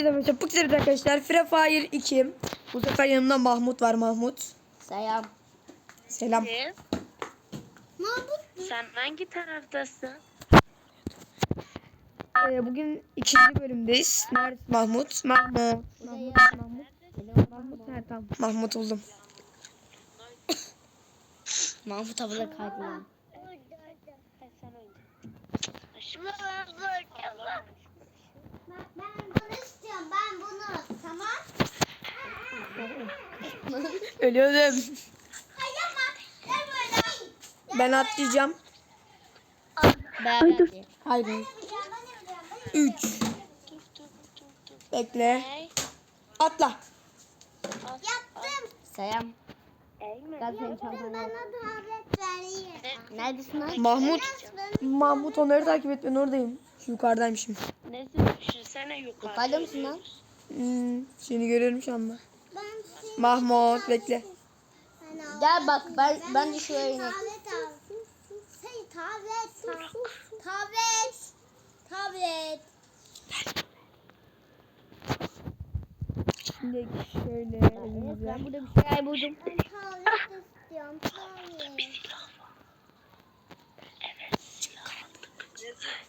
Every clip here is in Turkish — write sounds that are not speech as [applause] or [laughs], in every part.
Arkadaşlar bu güzel arkadaşlar. Free Fire 2. Bu sefer yanımda Mahmut var Mahmut. Selam. Selam. Ne? Sen hangi taraftasın? Ee, bugün ikinci bölümdeyiz. Nerede Mahmut? Mahmut. Mahmut. Mahmut. Mahmut nerede? Tamam. Mahmut buldum. Mahmut abla önce. Şimdi ben böyle Ben bunu istiyorum. Ben bunu. Tamam. [laughs] Hayır ama. Ben böyle. Ben atlayacağım. Beraber. Hayır. 3. Bekle. Atla. Yaptım. Selam. Ben tablet vereyim. Neredesin lan? Mahmut. Mahmut onları takip et ben oradayım. Şu yukarıdayım şimdi. Neyse düşünsene yukarıda. Yukarıda mısın lan? Hmm, seni görüyorum şu anda. ben Mahmut bekle. Gel bak ben ben de şuraya ineyim. Tablet al. Şey tablet. Tablet. Tablet. Şimdi şöyle ben burada bir şeyler buldum. Ben tablet istiyorum. Tablet.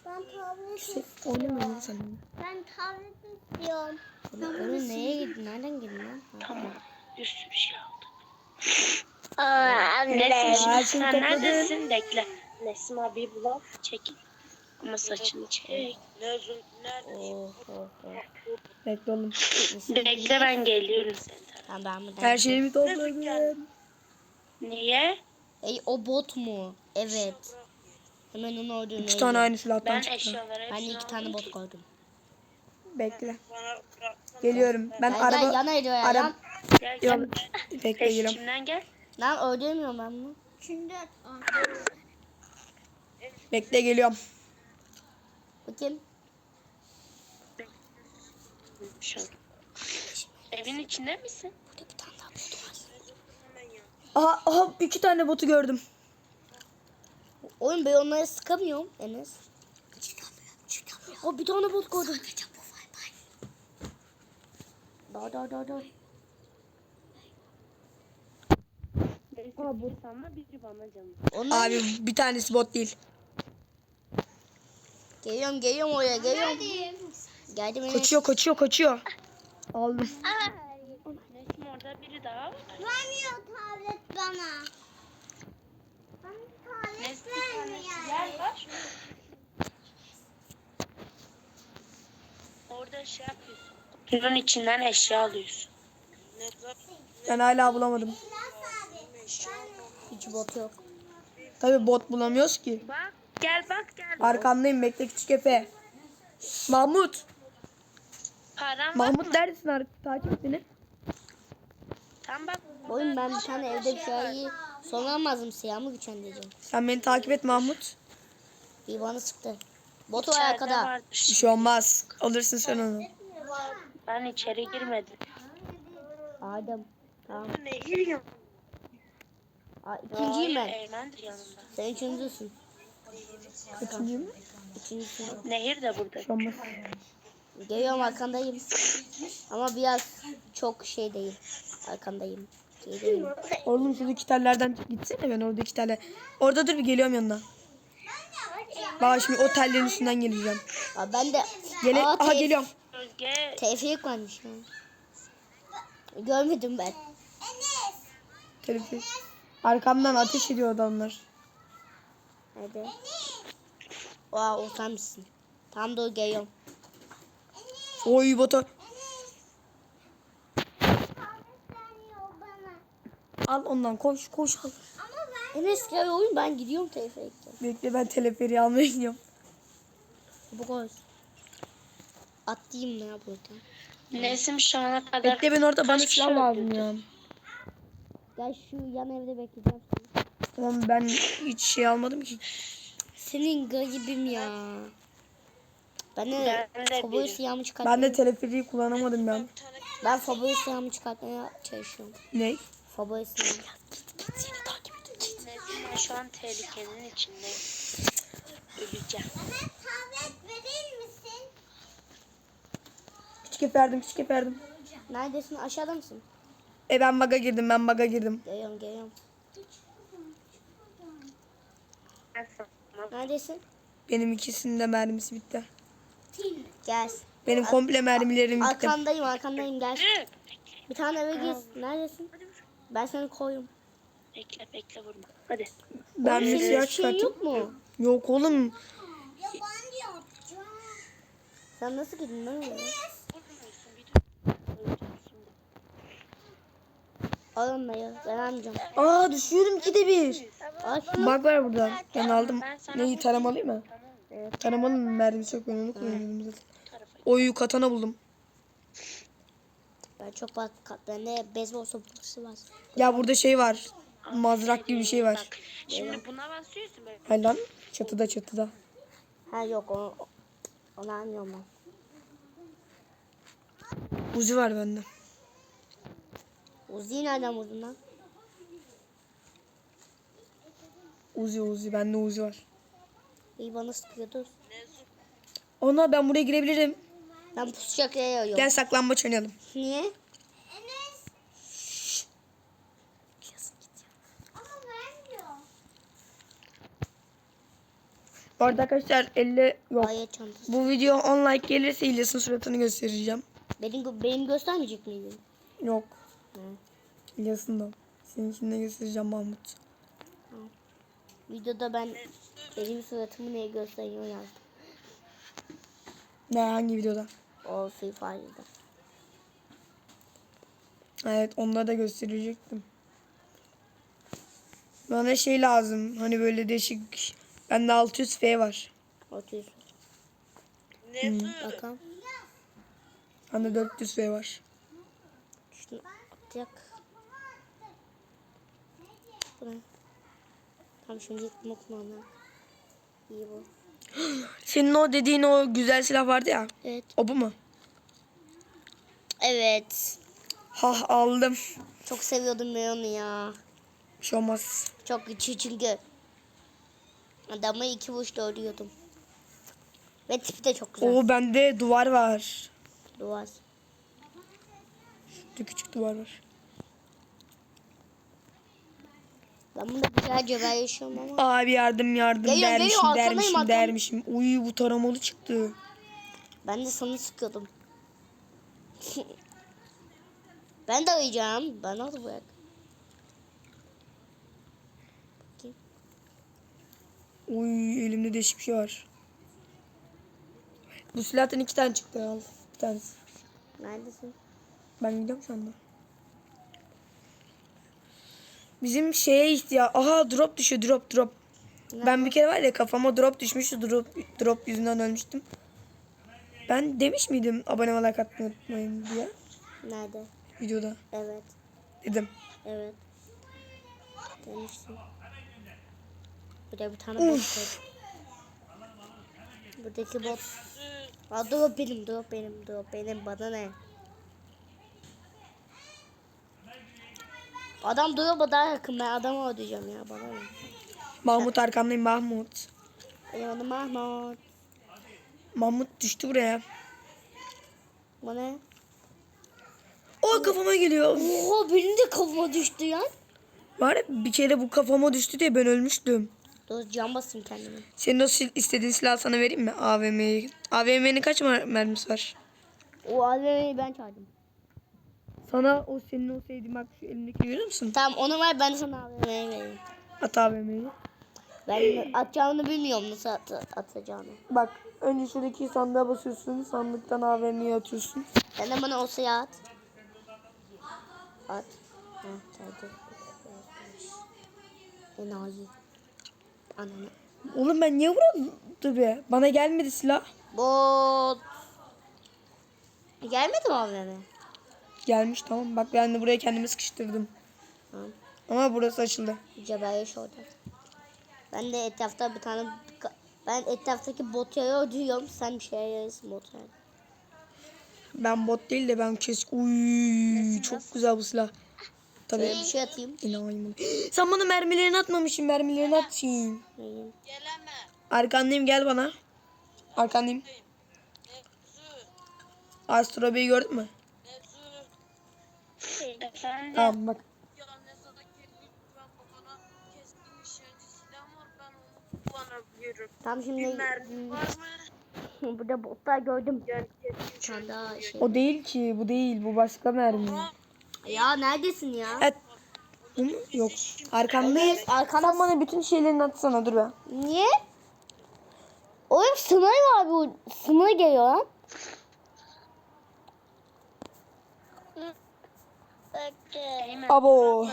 Ben tablet sen. Ben tablet istiyorum. Oğlum neye girdin? Nereden girdin lan? Tamam. Bir sürü şey aldım. Aa, Nesin sen neredesin? Bekle. Nesin abi vlog çekin. Ama saçını çek. Oh, oh, oh. Bekle oğlum. Bekle ben geliyorum senin tarafa. Tamam ben buradan. Her şeyimi topladım. Niye? Ey o bot mu? Evet. Hemen onu orada İki tane aynı silahtan Ben çıktı. Ben hepsini iki tane aldım bot koydum. Bekle. Geliyorum. Ben Ben gel araba... yana ediyor ya. Araba... Lan, Gel Yok. gel. [laughs] Bekle geliyorum. Peşimden gel. lan öldürmüyorum ben bunu. Şimdi Bekle geliyorum. Bakayım. Evin içinde misin? Burada bir tane daha bot var. Aha, aha iki tane botu gördüm. Oğlum ben onları sıkamıyorum Enes. Çıkamıyorum, çıkamıyorum. O bir tane bot koydum. Sadece bu var bak. Da da da da. Aa, bu sana biri bana canım. Onlar Abi bir tanesi bot değil. geliyorum geliyorum oraya geliyorum. Geldim Enes. Kaçıyor kaçıyor kaçıyor. Aldım. Nesin orada biri daha var. vermiyor tablet. Bana bir yer var. Orada şey yapıyorsun. Kutunun içinden eşya alıyorsun. Ben hala bulamadım. Hiç bot yok. Tabi bot bulamıyoruz ki. Bak gel bak gel. Arkandayım bekle küçük Efe. Mahmut. Param Mahmut neredesin? Ar- Takip et beni. Tam bak. Oğlum ben bir tane evde bir şeyi soramazdım silahımı güçlendireceğim. Sen beni takip et Mahmut. Bir bana sıktı. Bot var İçeride arkada. vardır. Bir şey olmaz. Alırsın sen onu. Ben içeri girmedim. Adem. Tamam. Nehir yanında. Aa, ikinciyim ben. Yanında. Sen üçüncüsün. Kaçıncı mı? Üçüncüsün. Nehir de burada. Bir şey. Geliyorum arkandayım. Ama biraz çok şey değil. Arkandayım. Geliyorum. [laughs] Oğlum şuradaki tellerden gitsene ben oradaki telle. Orada dur bir geliyorum yanına. Bak şimdi o tellerin üstünden geleceğim. Aa, ben de... Gele Aa, Aha geliyorum. Tevfik varmış ya. Görmedim ben. Enes. Telefon. Arkamdan ateş ediyor adamlar. Hadi. Aa o sen misin? Tam da geliyorum. Oy bota. Tablet vermiyor bana. Al ondan koş koş al. Ama ben Enes gel oyun ben gidiyorum Tevfik'e. Bekle ben teleferi almaya gidiyorum. Bu kadar. Atlayayım ya buradan. Nesim şu ana kadar Bekle ben orada bana silah ya. Gel şu yan evde bekleyeceğim. Tamam ben hiç şey almadım ki. Senin garibim ya. Ben de Ben de favori silahımı çıkartmaya... Ben de teleferiyi kullanamadım ben. Ben favori silahımı çıkartmaya çalışıyorum. Ne? Favori silahım. Nesim ben şu an tehlikenin içindeyim. Öleceğim. bana tablet verir misin? küçük verdim küçük verdim. Neredesin? Aşağıda mısın? E ben baga girdim ben baga girdim. Geliyorum geliyorum. Neredesin? Benim ikisinin de mermisi bitti. Gel. Benim komple mermilerim bitti. Arkandayım arkandayım gel. Bir tane eve gir. Neredesin? Ben seni koyayım. Bekle bekle vurma. Hadi. Ben Senin bir silah hiçbir şeyin çıkarttım. yok mu? Yok oğlum. Ya ben yapacağım. Sen nasıl girdin lan dur. Alın dayı. Ben almayacağım. Aa düşüyorum ki de bir. Bak var burada. Ben aldım. Neyi taramalıyım mı? Evet. Taramanın mermisi yok ben onu kullanıyorum zaten. Oyu katana buldum. Ben çok bak. Bende beyzbol sopası var. Ya burada şey var. Mazrak gibi bir şey var. Bak şimdi buna basıyorsun böyle. Hayır lan. Çatıda çatıda. Ha yok o. Onu almıyorum ben. Uzi var bende. Uzi'yi nereden buldun lan? Uzi Uzi. Bende Uzi var. İyi bana sıkıyordu. Ona ben buraya girebilirim. Ben pusacak yere arıyorum. Gel saklambaç oynayalım. Niye? Enes. Ama vermiyor. Bu arada arkadaşlar 50 yok. Çantası. Bu video 10 like gelirse İlyas'ın suratını göstereceğim. Benim, benim göstermeyecek miydin? Yok. Hı. İlyas'ın da. Seninkini de göstereceğim Mahmut. Videoda ben benim suratımı niye gösteriyor yazdım. Ne hangi videoda? O Free Fire'da. Evet onları da gösterecektim. Bana şey lazım. Hani böyle değişik. Bende 600 F var. 600. Ne Bakalım. Bende 400 F var. Şunu atacak. Bu ne? Tam şimdi yıkma kumanda. İyi bu. Senin o dediğin o güzel silah vardı ya. Evet. O bu mu? Evet. Hah aldım. Çok seviyordum ben onu ya. Bir şey olmaz. Çok güçlü çünkü. Adamı iki vuruşta öldürüyordum. Ve tipi de çok güzel. Oo bende duvar var. Duvar. Şurada küçük duvar var. Ben bunu güzel cebel yaşıyorum ama. Abi yardım yardım Geliyor, dermişim geliyor, arkandayım, dermişim arkandayım. dermişim. Uy bu taramalı çıktı. Ben de sana sıkıyordum. [laughs] ben de arayacağım. Ben nasıl bırak? Bakayım. Uy elimde değişik bir şey var. Bu silahtan iki tane çıktı al. Bir tanesi. Neredesin? Ben gidiyorum şu anda. Bizim şeye ihtiyaç... Aha drop düşüyor drop drop. Ben bir kere var ya kafama drop düşmüştü drop, drop yüzünden ölmüştüm. Ben demiş miydim abone like atmayı unutmayın diye Nerede? videoda Evet. dedim. Evet. Demişsin. Burada bir tane bot. Buradaki bot. Aa, drop benim, drop benim, drop benim. Bana ne? Adam drop'a daha yakın. Ben adamı ödeyeceğim ya. Bana ne? Mahmut arkamdayım Mahmut. Adım Mahmut. Mahmut düştü buraya. Bana ne? O kafama geliyor. Oha benim de kafama düştü ya. Var ya bir kere bu kafama düştü diye ben ölmüştüm. Dur cam basayım kendime. Senin o sil- istediğin silahı sana vereyim mi? AVM'yi. AVM'nin kaç mer- mermisi var? O AVM'yi ben çaldım. Sana o senin o sevdiğin bak şu elimdeki görüyor musun? Tamam onu ver ben sana AVM'yi vereyim. At AVM'yi. Ben atacağını bilmiyorum nasıl at atacağını. Bak önce şuradaki sandığa basıyorsun. Sandıktan AVM'yi atıyorsun. Sen de bana o sayı at. At. Ha. Enayi. Ananı. Oğlum ben niye vuruldu be? Bana gelmedi silah. Bot. Gelmedi mi AVM? Gelmiş tamam. Bak ben de buraya kendimi sıkıştırdım. Tamam. Ama burası açıldı. Cebel orada. Ben de etrafta bir tane ben etraftaki botları ödüyorum. Sen bir şey yarıyorsun botları. Ben bot değil de ben kes... Uy çok güzel bu silah. Tabii. Şöyle bir şey atayım. İnanayım. [gasps] Sen bana mermilerini atmamışsın. Mermilerini atayım. Vereyim. Arkandayım gel bana. Arkandayım. Astrobeyi gördün mü? Efendim? Tamam bak. Ben. Tam şimdi mı? [laughs] burada botlar gördüm. Şey. O değil ki bu değil bu başka mermi. Ya neredesin ya? Evet. Bu mu? Yok. Arkandayız. Arkanda Sen bana bütün şeylerini atsana dur be. Niye? Oğlum sınır var bu. Sınır geliyor lan. Eymen, Abo.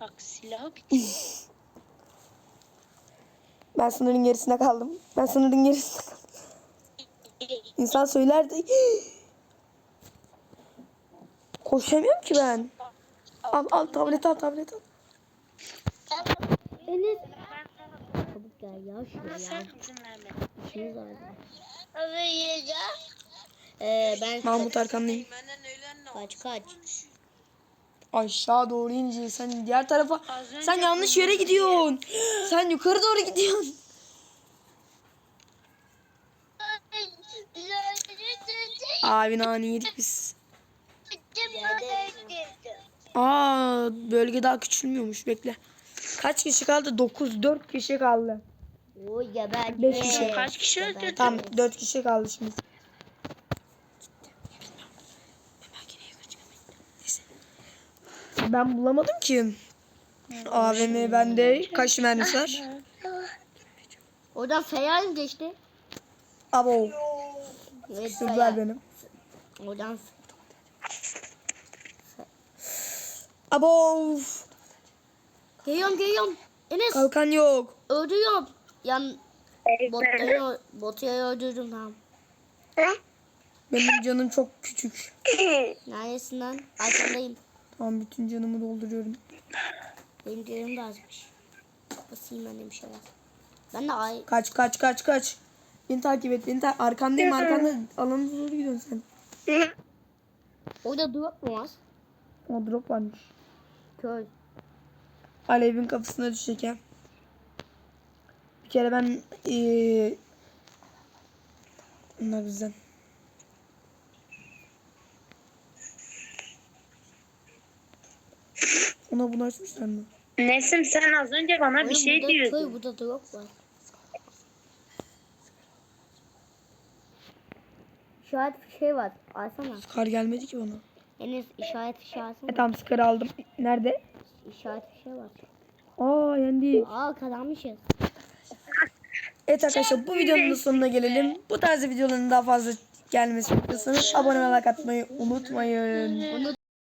Bak silahı bitti. [laughs] Ben sınırın gerisinde kaldım. Ben sınırın gerisinde kaldım. İnsan söyler de [gasps] Koşamıyorum ki ben. Al al tablet al tablet al. Enes. Çabuk gel ya şuraya. Sen izin verme. İşimiz var. Ee, ben Mahmut arkandayım. Kaç kaç. Aşağı doğru ince. Sen diğer tarafa. Sen yanlış yere gidiyorsun. Sen yukarı doğru gidiyorsun. Abi nane yedik biz. Aa bölge daha küçülmüyormuş bekle. Kaç kişi kaldı? 9 4 kişi kaldı. Oy geber. Beş kişi. Kaç kişi öldürdün? Tam 4 kişi kaldı şimdi. Ben bulamadım ki. AVM bende kaç mermisi var? Oradan feyyal mi geçti? Abo. Evet feyyal. benim. Oradan Abo. Geliyorum geliyorum. Enes Kalkan yok. öldürüyorum. Yan botları botu öldürdüm tamam. Benim canım çok küçük. [laughs] Neredesin lan? Arkandayım. Tamam bütün canımı dolduruyorum. Benim canım da azmış. Basayım ben de bir şeyler. Ben de ay Kaç kaç kaç kaç. Beni takip et. Beni ta- arkandayım arkanda. Alana doğru gidiyorsun sen. [laughs] orada drop mu var? O drop varmış. Köy. Alev'in kafasına düşecek ya. Bir kere ben eee Bunlar bizden. Ona bunu açmışlar mı? Nesim sen az önce bana bir Oğlum şey burada diyordun. Köy burada drop var. İşaret bir şey var. Alsana. Kar gelmedi ki bana. Enes işaret bir şey alsana. E tamam skarı aldım. Nerede? İşaret bir şey var. Aa yendi. Aa kazanmışız. Evet arkadaşlar bu videonun da sonuna gelelim. Bu tarz videoların daha fazla gelmesi istiyorsanız abone olmayı like atmayı unutmayın. Onu